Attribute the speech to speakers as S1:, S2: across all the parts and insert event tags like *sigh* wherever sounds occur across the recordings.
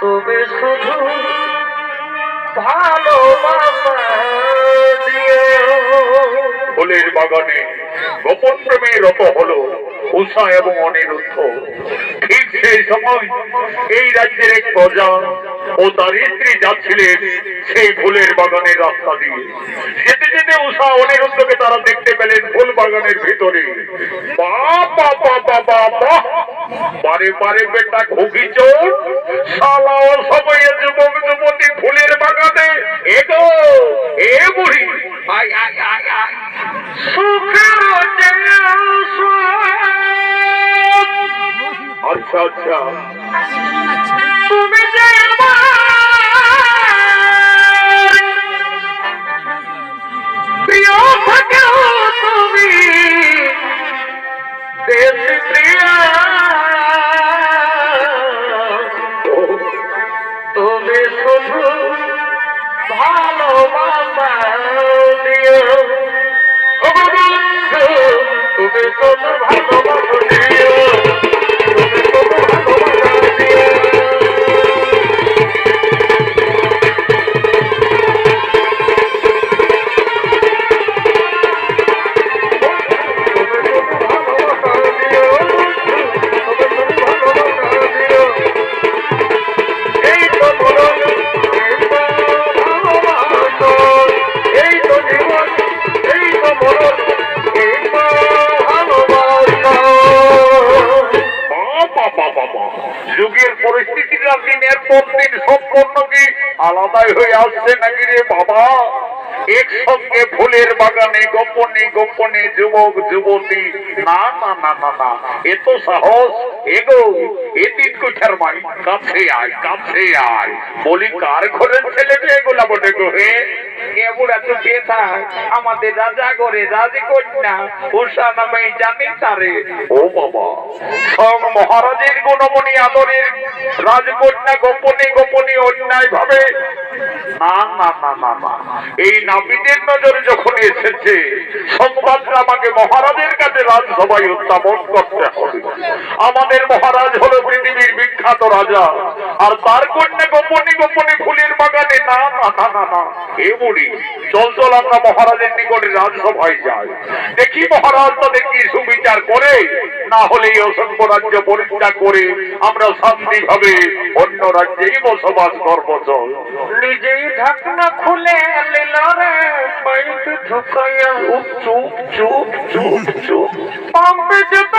S1: তুমি শুধু
S2: ফুলের বাগানে গোপন প্রেমে রত হলো উষা এবং অনিরুদ্ধ। ঠিক সেই সময় এই রাজ্যের এক প্রজা ও তার স্ত্রী যাচ্ছিলেন সেই ফুলের বাগানের রাস্তা দিয়ে। যেতে যেতে উষা অনিরুদ্ধকে তারা দেখতে পেলেন ফুল বাগানের ভিতরে। বাবা বাবা বাবা বারে বারে বেটা ঘুগি চোর শালা অসময়ে যুবক যুবতী ফুলের বাগানে এগো এ বুড়ি। আয় আয় আয় আয়।
S1: সুখের
S2: আচ্ছা আচ্ছা।
S1: তুমি যে তুমি
S2: সম্পূর্ণ আলাদাই হয়ে আসছে নাকি রে বাবা? একসঙ্গে ফুলের বাগানে গোপনে গোপনে যুবক, যুবতী, না না না না না এত সাহস এগো এ তিন কুঠার মাই কাছে আয় কাছে আয়। বলি, কার ঘরের ছেলে এগুলা বটে গো হে?
S1: এগুলা তো বেথা আমাদের রাজা করে রাজি কন্যা উষা নামে জানি তারে।
S2: ও বাবা। সব মহারাজের গুণমণি আদরের রাজকন্যা গোপনে গোপনে অন্যায় ভাবে না না না না না। এই নাপিতের নজরে যখন এসেছে সংবাদটা আমাকে মহারাজের কাছে রাজসভায় উত্থাপন করতে হবে। আমাদের মহারাজ হলো পৃথিবীর বিখ্যাত রাজা। আর তার কন্যা গোপনে গোপনে ফুলের বাগানে না না না না না। বুড়ি চল চল আমরা মহারাজের নিকটে রাজসভায় যাই। দেখি মহারাজ তাদের কি সুবিচার করে না হলে এই অসংখ্য রাজ্য পরিত্যাগ করে আমরা শান্তি ভাবে অন্য রাজ্যেই বসবাস করব চল।
S1: নিজেই ঢাকনা খুলে নিল রে পাইপ ঢুকাইয়া
S2: চুপ চুপ চুপ চুপ চুপ।
S1: পাম্পে যত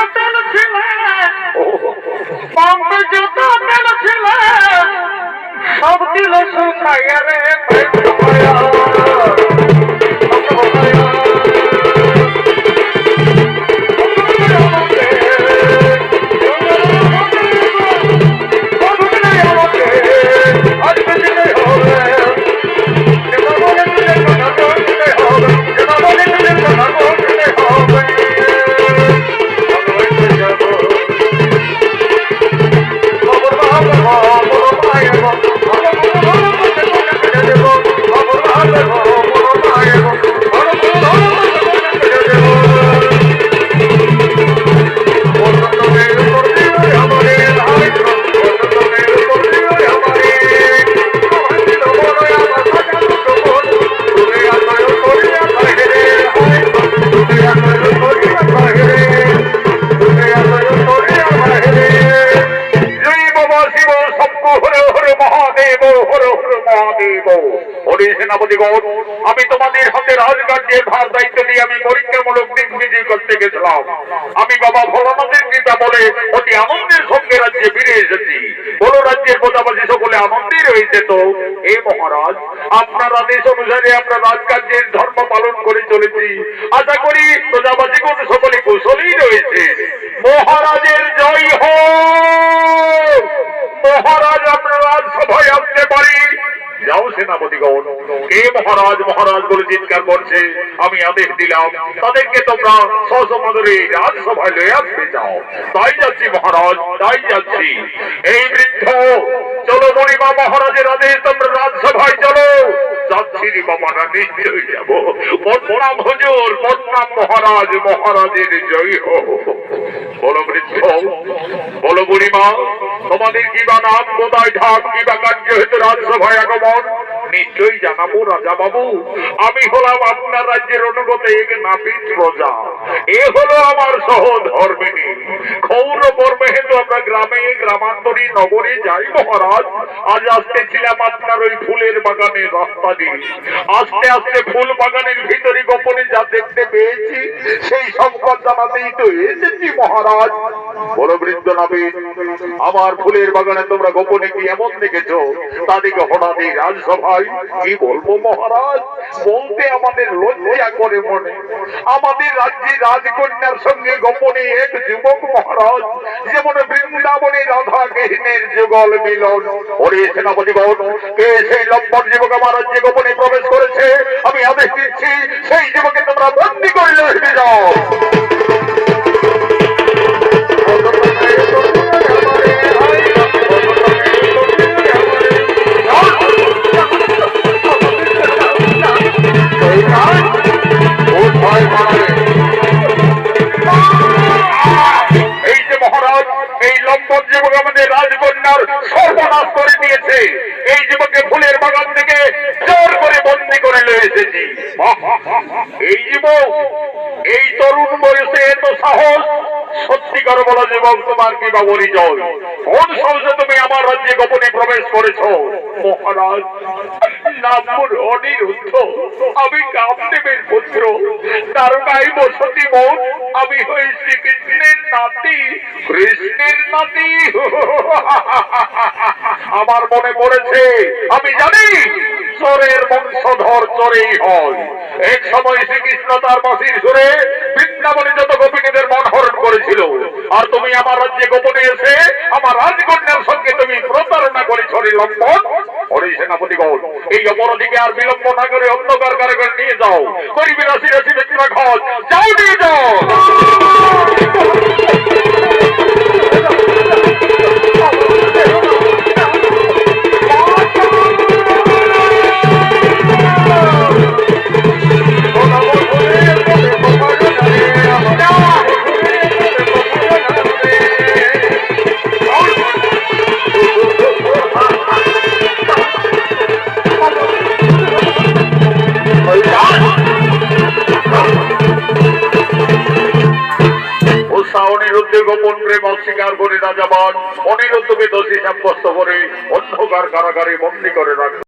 S2: আমি তোমাদের হাতে রাজকার্যের ভার দায়িত্ব দিয়ে আমি পরীক্ষামূলক দিক বিজয় করতে গেছিলাম। আমি বাবা ভোলানাথের কৃপা বলে অতি আনন্দের সঙ্গে রাজ্যে ফিরে এসেছি। বড় রাজ্যের প্রজাবাসী সকলে আনন্দই রয়েছে তো? এ মহারাজ, আপনার আদেশ অনুসারে আমরা রাজকার্যের ধর্ম পালন করে চলেছি। আশা করি প্রজাবাসীগণ সকলে কুশলই রয়েছে। মহারাজের জয় হোক! মহারাজ, আপনার রাজসভায় আসতে পারি যাও সেনাপতিগণ। কে মহারাজ মহারাজ বলে চিৎকার করছে। আমি আদেশ দিলাম, তাদেরকে তোমরা সসমাদরে রাজসভায় লয়ে আসতে যাও তাই যাচ্ছি মহারাজ, তাই যাচ্ছি। এই বৃদ্ধ, চলো মণিমা মহারাজের আদেশ, তোমরা রাজসভায় চলো। যাচ্ছি রে বাবারা যাব। প্রণাম হুজুর প্রণাম মহারাজ, মহারাজের জয় হোক। বলো বৃদ্ধ বলো বুড়ি মা তোমাদের নাম, কোথায় ঢাক কার্য হেতু রাজসভায় আগমন? নিশ্চয়ই জানাব রাজা বাবু আমি হলাম আপনার রাজ্যের নাপিত প্রজা। এ হলো আমার সহধর্মিনী। ক্ষৌর কর্মে হেতু আমরা গ্রামে, গ্রামান্তরী, নগরে যাই মহারাজ। আজ আসতেছিলাম আপনার ওই ফুলের বাগানের রাস্তা দিয়ে। আস্তে আস্তে ফুল বাগানের ভিতরে গোপনে যা দেখতে পেয়েছি, সেই সংবাদ জানাতেই তো এসেছি, মহারাজ। বড় বৃদ্ধ নাবিদ আমার ফুলের বাগানে তোমরা গোপনে কি এমন দেখেছ? তাদেরকে হঠাৎ এই রাজসভায় কি বলব, মহারাজ? বলতে আমাদের লজ্জা করে মনে। আমাদের রাজ্যে রাজকন্যার সঙ্গে গোপনে এক যুবক, মহারাজ, যেমন বৃন্দাবনে রাধা কৃষ্ণের যুগল মিলন। ওরে সেনাপতি সেনাপতিগণ, কে সেই লম্বর যুবক আমার রাজ্যে গোপনে প্রবেশ করেছে? আমি আদেশ সেই যুবকে তোমরা বন্দি করে লড়ে যাও। এই যে মহারাজ, এই লম্বর যুবক আমাদের রাজকন্যার সর্বনাশ করে দিয়েছে এই যুবককে ফুলের বাগান থেকে জোর করে বন্দি করে লয়ে এসেছি। এই যুবক, এই তরুণ বয়সে এত সাহস, সত্যিকার বলা যুবক তোমার কি বা পরিচয় কোন সাহসে তুমি আমার রাজ্যে গোপনে প্রবেশ করেছ? মহারাজ নামপুর অনিরুদ্ধ। আমি কামদেবের পুত্র। তারকাই বসতি বোন আমি হই শ্রীকৃষ্ণের নাতি কৃষ্ণের নাতি। *laughs* আমার মনে পড়েছে আমি জানি চোরের বংশধর চোরেই হয়। এক সময় শ্রীকৃষ্ণ তার বাসির সুরে বৃন্দাবনে যত গোপিনীদের মন হরণ করেছিল আর তুমি আমার রাজ্যে গোপনে এসে আমার রাজকন্যার সঙ্গে তুমি প্রতারণা করেছ রে লম্বন হরি সেনাপতিগণ এই অপরাধীকে আর বিলম্ব না করে অন্ধকার কারাগারে নিয়ে যাও। করিবে রাশি রাশি ব্যক্তিরা ঘর যাও নিয়ে যাও। গোপন প্রেম অস্বীকার করে রাজাবান অনিরুদ্ধকে দোষী সাব্যস্ত করে অন্ধকার কারাগারে বন্দী করে রাখল